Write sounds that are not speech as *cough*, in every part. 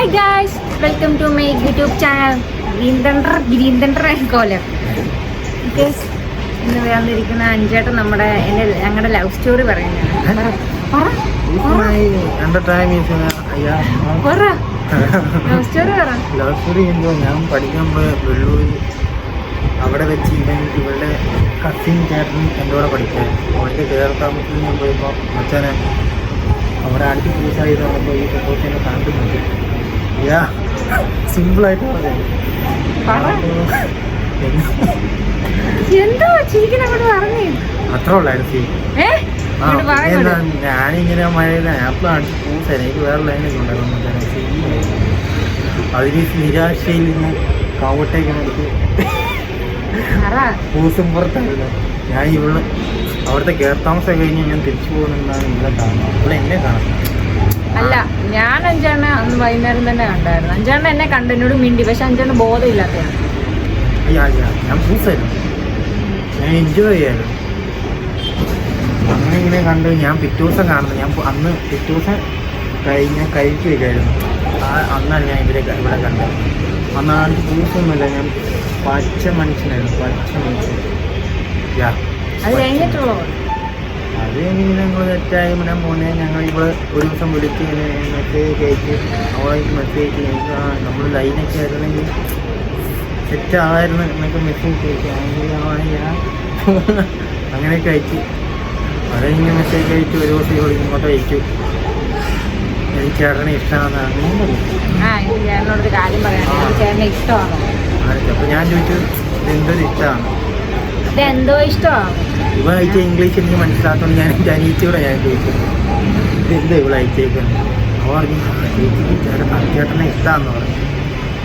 Hi guys welcome to my YouTube channel green green thunder green colour okay ഇന്ന് വന്നിരിക്കുന്ന അഞ്ചേട്ടൻ നമ്മുടെ എന്റെ ഞങ്ങളുടെ ലവ് സ്റ്റോറി പറയുന്നതാണ് ലവ് സ്റ്റോറി എന്തോ? ഞാൻ പഠിക്കാൻ പോയ അവിടെ വെച്ച് ഇവൻ ഇവളുടെ കസിൻ ചേട്ടൻ എന്റെ കൂടെ പഠിക്കാൻ അവളുടെ കയറി താമസത്തിൽ ഞാൻ പോയപ്പോൾ അച്ഛനെ അവിടെ അടുത്ത് പൂസായി വന്നപ്പോൾ ഈ പ്രപ്പോസനെ കണ്ടുമുട്ടി യാ സിമ്പിളായിട്ട് എന്തോ അങ്ങോട്ട് പറഞ്ഞേ. അത്ര ഉള്ളായിരുന്നു. ഞാനിങ്ങനെ ഞാൻ എനിക്ക് വേറെ ലൈനൊക്കെ ഉണ്ടായിരുന്നു. അതിന് നിരാശയിൽ നിന്ന് കാവട്ടേക്ക് പൂസും പുറത്തായിരുന്നു ഞാൻ ഇവിടെ അവിടുത്തെ കേർത്താമസം കഴിഞ്ഞ് ഞാൻ തിരിച്ചു പോകുന്നുണ്ടാണ് ഇവിടെ കാണുന്നത്. ഇവിടെ എന്നെ കാണാം അല്ല ഞാൻ അഞ്ചെണ്ണ അന്ന് വൈകുന്നേരം തന്നെ കണ്ടായിരുന്നു. അഞ്ചെണ്ണ എന്നെ കണ്ടതിനോട് മിണ്ടി പക്ഷെ അഞ്ചെണ്ണ ബോധമില്ലാത്തതാണ്. ഞാൻ പൂസായിരുന്നു ഞാൻ എൻജോയ് ചെയ്യായിരുന്നു. അങ്ങനെ ഇങ്ങനെ കണ്ട് ഞാൻ പിറ്റേ ദിവസം കാണുന്നത് ഞാൻ അന്ന് പിറ്റേ ദിവസം കഴിഞ്ഞ കഴിച്ചു വരികയായിരുന്നു അന്നാണ് ഞാൻ ഇവരെ ഇവിടെ കണ്ടത്. അന്നാണ് പൂസൊന്നുമില്ല ഞാൻ പച്ച മനുഷ്യനായിരുന്നു പച്ച മനുഷ്യൻ. യാ അത് കഴിഞ്ഞിട്ടുള്ളൂ *laughs* അത് കഴിഞ്ഞ് ഞങ്ങൾ തെറ്റായി. ഇവിടെ മോനെ ഞങ്ങൾ ഇവിടെ ഒരു ദിവസം വിളിച്ച് മെസ്സേജ് അയച്ച് അവളെ മെസ്സേജ് നമ്മൾ ലൈനൊക്കെ ആയിരുന്നെങ്കിൽ സെറ്റ് ആവായിരുന്നു എന്നൊക്കെ മെസ്സേജ് അയച്ചു അങ്ങനെ ഞാൻ അങ്ങനെയൊക്കെ അയച്ചു. അത് കഴിഞ്ഞ് മെസ്സേജ് അയച്ചു ഒരു ദിവസം ഇവിടെ ഇങ്ങോട്ട് അയച്ചു. എനിക്ക് ചേട്ടനെ ഇഷ്ടമാണ്? അങ്ങനെ അപ്പൊ അപ്പോൾ ഞാൻ ചോദിച്ചു എന്തൊരു ഇഷ്ടമാണ്? ഇത് എന്തോ ഇഷ്ടമാണോ? ഇവ അയച്ച ഇംഗ്ലീഷ് എനിക്ക് മനസ്സിലാക്കുന്നു ഞാൻ എന്റെ അനിയത്തിയോടെ ഞാൻ ചോദിച്ചു ഇതെന്താ ഇവിടെ അയച്ചേക്കുന്നത് അവ പറഞ്ഞു ചേട്ടൻ ചേട്ടനെ ഇഷ്ടമാണെന്ന് പറഞ്ഞു.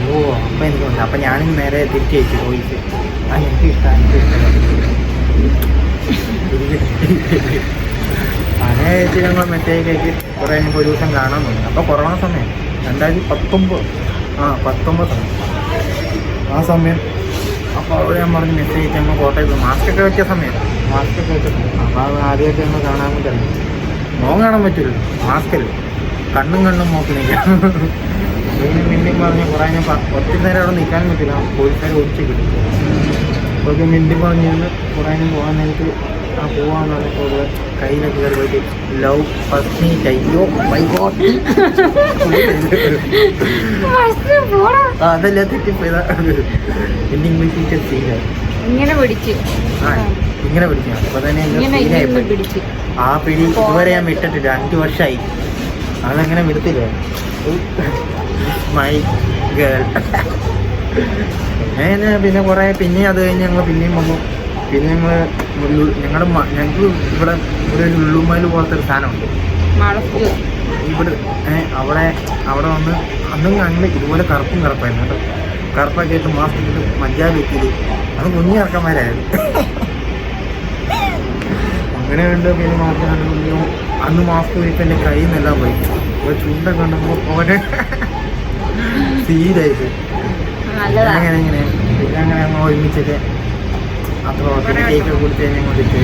ഓ അപ്പം എനിക്ക് മനസ്സിലായി അപ്പം ഞാനും നേരെ തിരിച്ചു അയച്ചു വോയിസ് ആ എനിക്ക് ഇഷ്ടമാണ് എനിക്ക് ഇഷ്ടമാണ് അങ്ങനെ ചേച്ചി ഞങ്ങൾ മെസ്സേജ് അയച്ച് കുറേ കഴിഞ്ഞപ്പോൾ ഒരു ദിവസം തോന്നി അപ്പോൾ കൊറോണ സമയം. രണ്ടായിരത്തി പത്തൊമ്പത്. ആ പത്തൊമ്പത്. ആ സമയം അപ്പോൾ അവിടെ ഞാൻ പറഞ്ഞ് മെസ്സേജ് അയച്ചു ഞങ്ങൾ കോട്ടയത്ത് മാസ്ക് ഒക്കെ വെച്ച സമയം മാസ്ക് ഒക്കെ വെച്ച. അപ്പോൾ അത് ആദ്യമൊക്കെ ഞങ്ങൾ കാണാൻ പറ്റില്ല. മോങ് മോൻ കാണാൻ പറ്റില്ല മാസ്കല്ല കണ്ണും കണ്ണും നോക്കുന്നില്ല പിന്നെ മിണ്ടിയും പറഞ്ഞ് കുറേ ഞാൻ ഒത്തിരി നേരം അവിടെ നിൽക്കാൻ പറ്റില്ല. പോലീസുകാർ ഒഴിച്ച് കിട്ടും. അപ്പോൾ മിണ്ടി പറഞ്ഞിരുന്നു കുറേ പോകാൻ നേരത്ത് ആ പോവാന്ന് പറഞ്ഞപ്പോൾ ഇവിടെ കയ്യിലൊക്കെ കയറി പോയിട്ട് ലവ് ഫസ്റ്റ് അയ്യോ അതല്ല തെറ്റിപ്പോയതാ. എന്റെ ഇംഗ്ലീഷ് ടീച്ചർ സീനായി ഇങ്ങനെ പിടിച്ചു. ആ ഇങ്ങനെ പിടിക്കണം അപ്പൊ തന്നെ സീനായി ആ പിടി ഇതുവരെ ഞാൻ വിട്ടിട്ട് അഞ്ചു വർഷമായി അതങ്ങനെ വിടത്തില്ല. മൈ ഗേൾ *laughs* പിന്നെ കൊറേ കുറേ പിന്നെ അത് കഴിഞ്ഞ് ഞങ്ങൾ പിന്നെയും വന്നു. പിന്നെ ഞങ്ങൾ ഞങ്ങളുടെ ഞങ്ങൾക്ക് ഇവിടെ ഇവിടെ ഒരു ഉള്ളുമയിൽ പോലത്തെ ഒരു സാധനമുണ്ട് ഇവിടെ അവിടെ അവിടെ വന്ന് അന്നും ഞങ്ങൾ ഇതുപോലെ കറുപ്പും കറുപ്പായിരുന്നു കേട്ടോ. കറുപ്പൊക്കെ ആയിട്ട് മാസ്ക് ഇട്ട് മജ്ജാ വെക്കിയത്. അത് കുഞ്ഞു ഇറക്കന്മാരായിരുന്നു അങ്ങനെ ഉണ്ട് പിന്നെ മാസ്ക് കണ്ടു അന്ന് മാസ്ക് വെച്ച് എന്റെ കയ്യിൽ നിന്നെല്ലാം പോയി. അപ്പോൾ ചൂണ്ട കണ്ടപ്പോൾ ഓരോ *laughs* സീരായിട്ട് അങ്ങനെ അങ്ങനെ പിന്നെ അങ്ങനെ ഞങ്ങൾ ഒരുമിച്ചൊക്കെ അപ്പോൾ പിന്നെ കേക്ക് കൊടുത്ത് കഴിഞ്ഞ് കൊണ്ടിട്ട്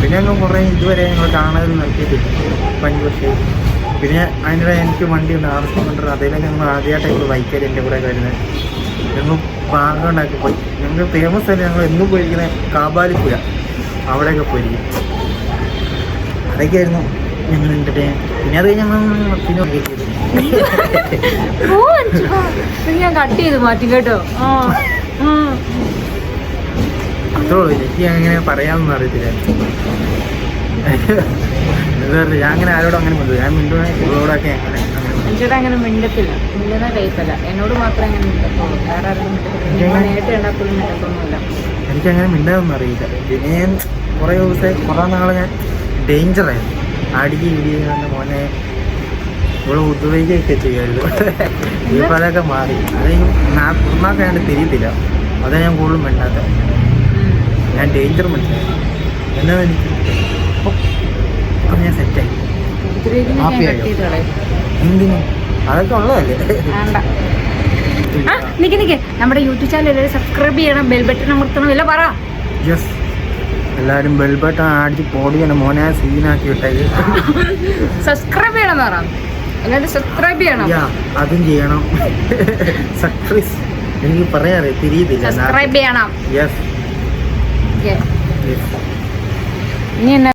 പിന്നെ ഞങ്ങൾ കുറേ ഇതുവരെ ഞങ്ങൾ കാണാതെ നോക്കിയിട്ടില്ല പനി പക്ഷേ. പിന്നെ അതിനിടെ എനിക്ക് വണ്ടി ഉണ്ട് ആർ സി ഹൺഡ്രഡ് അതിലൊക്കെ ഞങ്ങൾ ആദ്യമായിട്ട് ഞങ്ങൾ ബൈക്കിൽ എന്റെ കൂടെ വരുന്നത്. ഞങ്ങൾ പാകം ഉണ്ടാക്കി പോയി. ഞങ്ങൾ ഫേമസ് തന്നെ ഞങ്ങൾ എന്നും പോയിരിക്കുന്നത് കാബാലിപ്പുഴ. അവിടെയൊക്കെ പോയിരിക്കും. അതൊക്കെയായിരുന്നു ഞങ്ങൾ എന്റർടൈൻ പിന്നെ അത് ഞങ്ങൾ പിന്നെ ഞാൻ കട്ട് ചെയ്ത് മാറ്റി കേട്ടോ. അത്രേ ഉള്ളൂ എനിക്ക് അങ്ങനെ പറയാമെന്ന് അറിയത്തില്ല. എന്താ പറയുക ഞാൻ അങ്ങനെ ആരോടും അങ്ങനെ മിണ്ടു ഞാൻ മിണ്ടുവാ ഇവളോടൊക്കെ അങ്ങനെ അങ്ങനെ മിണ്ടും. അഞ്ചേട്ടാ അങ്ങനെ മിണ്ടത്തില്ല. മിണ്ടുന്ന ടൈപ്പല്ല എന്നോട് മാത്രമേ അങ്ങനെ മിണ്ടത്തുള്ളൂ. വേറെ ആരും മിണ്ടത്തില്ല. ഞാൻ നേരിട്ട് കണ്ടപ്പോഴും മിണ്ടത്തൊന്നുമില്ല. എനിക്കങ്ങനെ മിണ്ടാതൊന്നും അറിയില്ല. പിന്നെ ഞാൻ കുറേ ദിവസത്തെ കുറേ നാളെ ഞാൻ ഡേഞ്ചറായിരുന്നു അടിക്ക് ഇടിയുന്ന മോനെ ഇവിടെ ഉപയോഗിക്കുകയൊക്കെ ചെയ്യുമായിരുന്നു. ഇപ്പം അതൊക്കെ മാറി. അത് നാ ഞാൻ തിരിയത്തില്ല. അതാണ് ഞാൻ കൂടുതലും മിണ്ടാത്ത ഉം. ഞാൻ ഡേഞ്ചർ മനസ്സിലായി എന്നാ എനിക്ക് അപ്പം ഞാൻ സെറ്റായി എന്തിനു? അതൊക്കെ ഉള്ളതല്ലേ? ആ നിക്ക് നിക്ക്. നമ്മുടെ യൂട്യൂബ് ചാനൽ എല്ലാവരും സബ്സ്ക്രൈബ് ചെയ്യണം. ബെൽ ബട്ടൺ അമർത്തണം. എല്ലാം പറ. യെസ് എല്ലാവരും ബെൽ ബട്ടൺ അടിച്ച് പോടിയാണ് മോനെ സീനാക്കി വിട്ടത് സബ്സ്ക്രൈബ് ചെയ്യണം പറ. എല്ലാവരും സബ്സ്ക്രൈബ് ചെയ്യണം. അതും ചെയ്യണം. സബ്സ്ക്രൈബ് എനിക്ക് പറയാറ് തിരിയതില്ല സബ്സ്ക്രൈബ് ചെയ്യണം. Yes okay. ഇനി എന്നാ